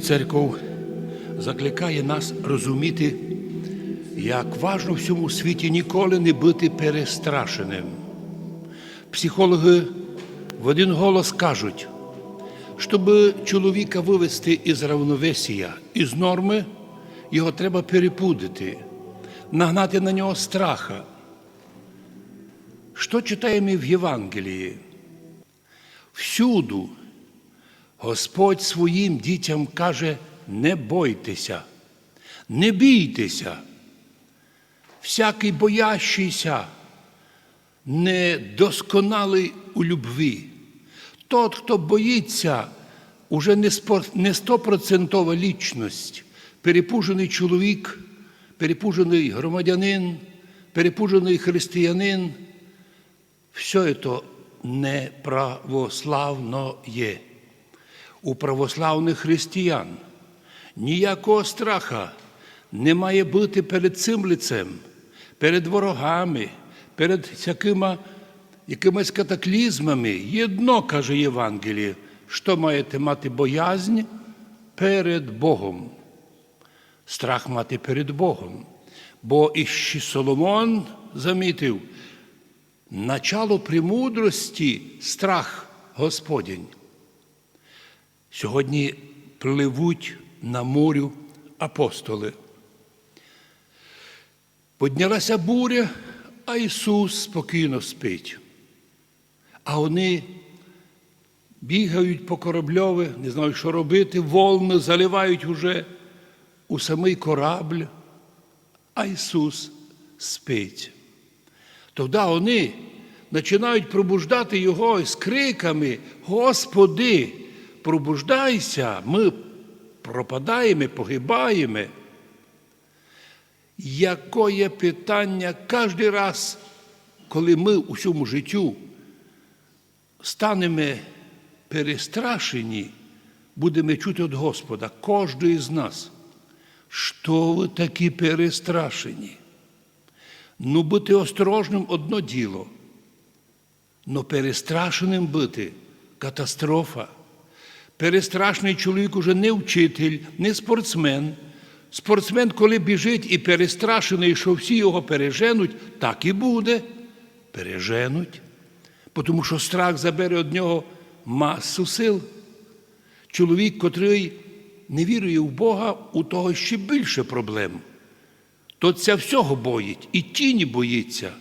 Церков закликає нас розуміти, як важно в цьому світі ніколи не бути перестрашеним. Психологи в один голос кажуть, щоб чоловіка вивести із равновесія, із норми, його треба перепудити, нагнати на нього страха. Що читаємо в Євангелії? Всюду Господь своїм дітям каже: не бойтеся, не бійтеся. Всякий боящийся, недосконалий у любві. Тот, хто боїться, уже не стопроцентова лічність, перепужений чоловік, перепужений громадянин, перепужений християнин. Все це неправославно є. У православних християн ніякого страха не має бути перед цим лицем, перед ворогами, перед всякими якимись катаклізмами. Єдно, каже Євангеліє, що маєте мати боязнь перед Богом. Страх мати перед Богом. Бо іще Соломон замітив, начало премудрості страх Господень. Сьогодні пливуть на морю апостоли. Поднялася буря, а Ісус спокійно спить. А вони бігають по корабльові, не знають, що робити, волни заливають уже у самий корабль, а Ісус спить. Тоді вони починають пробуждати Його з криками: Господи, пробуждайся, ми пропадаємо, погибаємо. Якое питання кожен раз, коли ми у цьому життю станемо перестрашені, будемо чути від Господа, кожен з нас, що ви такі перестрашені. Ну, бути осторожним одно діло, но перестрашеним бути катастрофа. Перестрашний чоловік уже не вчитель, не спортсмен. Спортсмен, коли біжить і перестрашений, що всі його переженуть, так і буде. Переженуть. Тому що страх забере від нього масу сил. Чоловік, котрий не вірує в Бога, у того ще більше проблем. То ця всього боїть, і тіні боїться.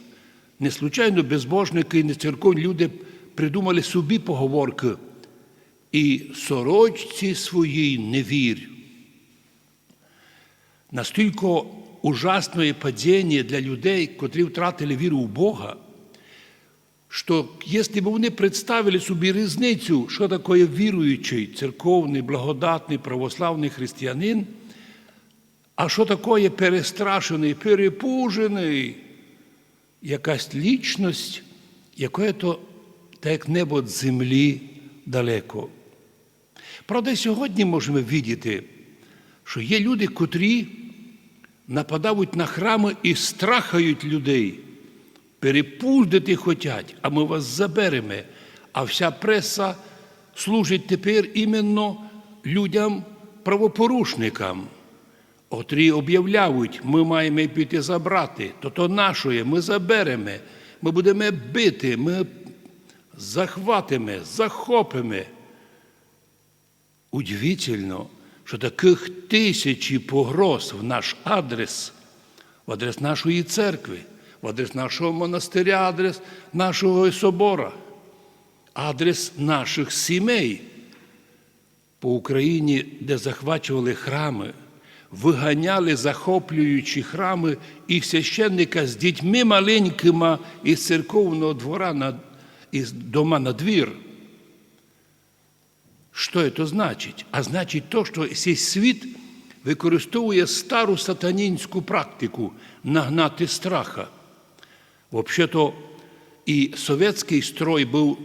Не случайно безбожники і не церковні люди придумали собі поговорки. І сорочці своїй не вірь. Настільки ужасне падіння для людей, котрі втратили віру в Бога, що якщо б вони представили собі різницю, що таке віруючий, церковний, благодатний, православний християнин, а що таке перестрашений, перепужений, якась лічність, яке то так як небо від землі далеко. Правда, сьогодні можемо видіти, що є люди, котрі нападають на храми і страхають людей, перепуждити хотять, а ми вас заберемо. А вся преса служить тепер іменно людям правопорушникам. Отрі об'являють, ми маємо піти забрати, то то нашоє, ми заберемо, ми будемо бити, ми захватимо, захопимо. Удивительно, що таких тисячі погроз в наш адрес, в адрес нашої церкви, в адрес нашого монастиря, адрес нашого собора, адрес наших сімей по Україні, де захвачували храми, виганяли, захоплюючи храми і священника з дітьми маленькими із церковного двора на, із дома на двір. Що це значить? А значить то, що цей світ використовує стару сатанінську практику нагнати страха. Взагалі-то і совєтський строй був,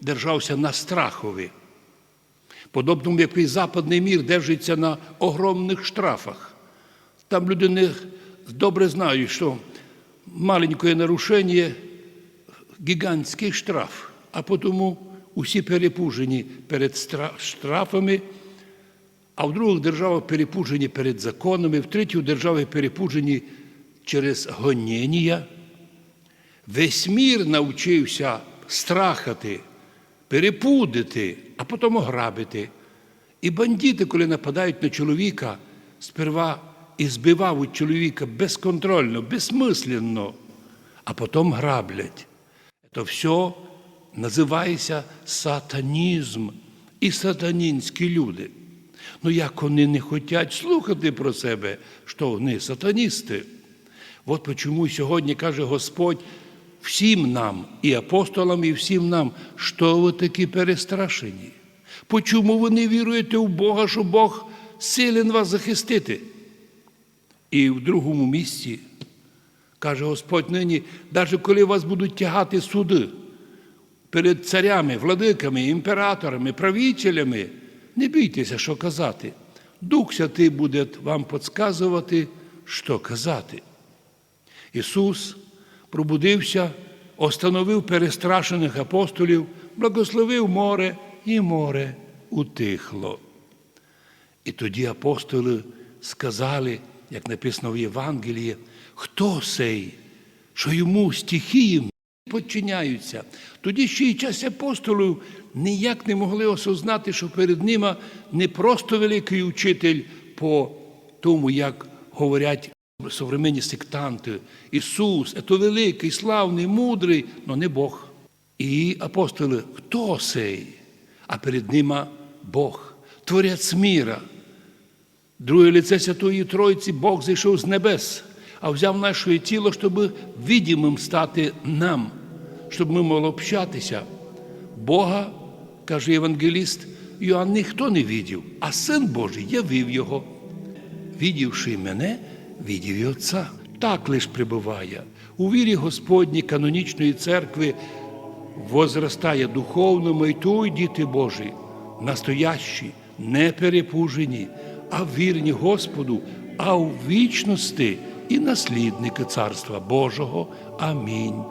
держався на страхові. Подобному, як і западний мір держиться на огромних штрафах. Там люди не добре знають, що маленьке нарушення гігантський штраф, а тому усі перепужені перед штрафами, а в других державах перепужені перед законами, в третіх державах перепужені через гоніння. Весь мір навчився страхати, перепудити, а потім ограбити. І бандити, коли нападають на чоловіка, сперва і збивають чоловіка безконтрольно, безсмисленно, а потім граблять. Це все називається сатанізм і сатанінські люди. Ну як вони не хочуть слухати про себе, що вони сатаністи. От чому сьогодні каже Господь всім нам, і апостолам, і всім нам, що ви такі перестрашені? Почому ви не віруєте в Бога, що Бог силен вас захистити? І в другому місці каже Господь нині, навіть коли вас будуть тягати суди перед царями, владиками, імператорами, правителями, не бійтеся, що казати. Дух Святий буде вам підказувати, що казати. Ісус пробудився, остановив перестрашених апостолів, благословив море, і море утихло. І тоді апостоли сказали, як написано в Євангелії, хто сей, що йому стихії підчиняються. Тоді ще й час апостолів ніяк не могли осознати, що перед ними не просто великий учитель по тому, як говорять современні сектанти. Ісус, це великий, славний, мудрий, але не Бог. І апостоли, хто сей? А перед ними Бог, Творець міра. Друге лице Святої Тройці Бог зійшов з небес, а взяв наше тіло, щоб відімим стати нам, щоб ми могли общатися. Бога, каже євангеліст, Йоанн ніхто не видів, а Син Божий явив його. Відівши мене, відів і Отця. Так лиш прибуває. У вірі Господній канонічної церкви возростає духовному і той діти Божі, настоящі, не перепужені, а вірні Господу, а у вічності і наслідники Царства Божого. Амінь.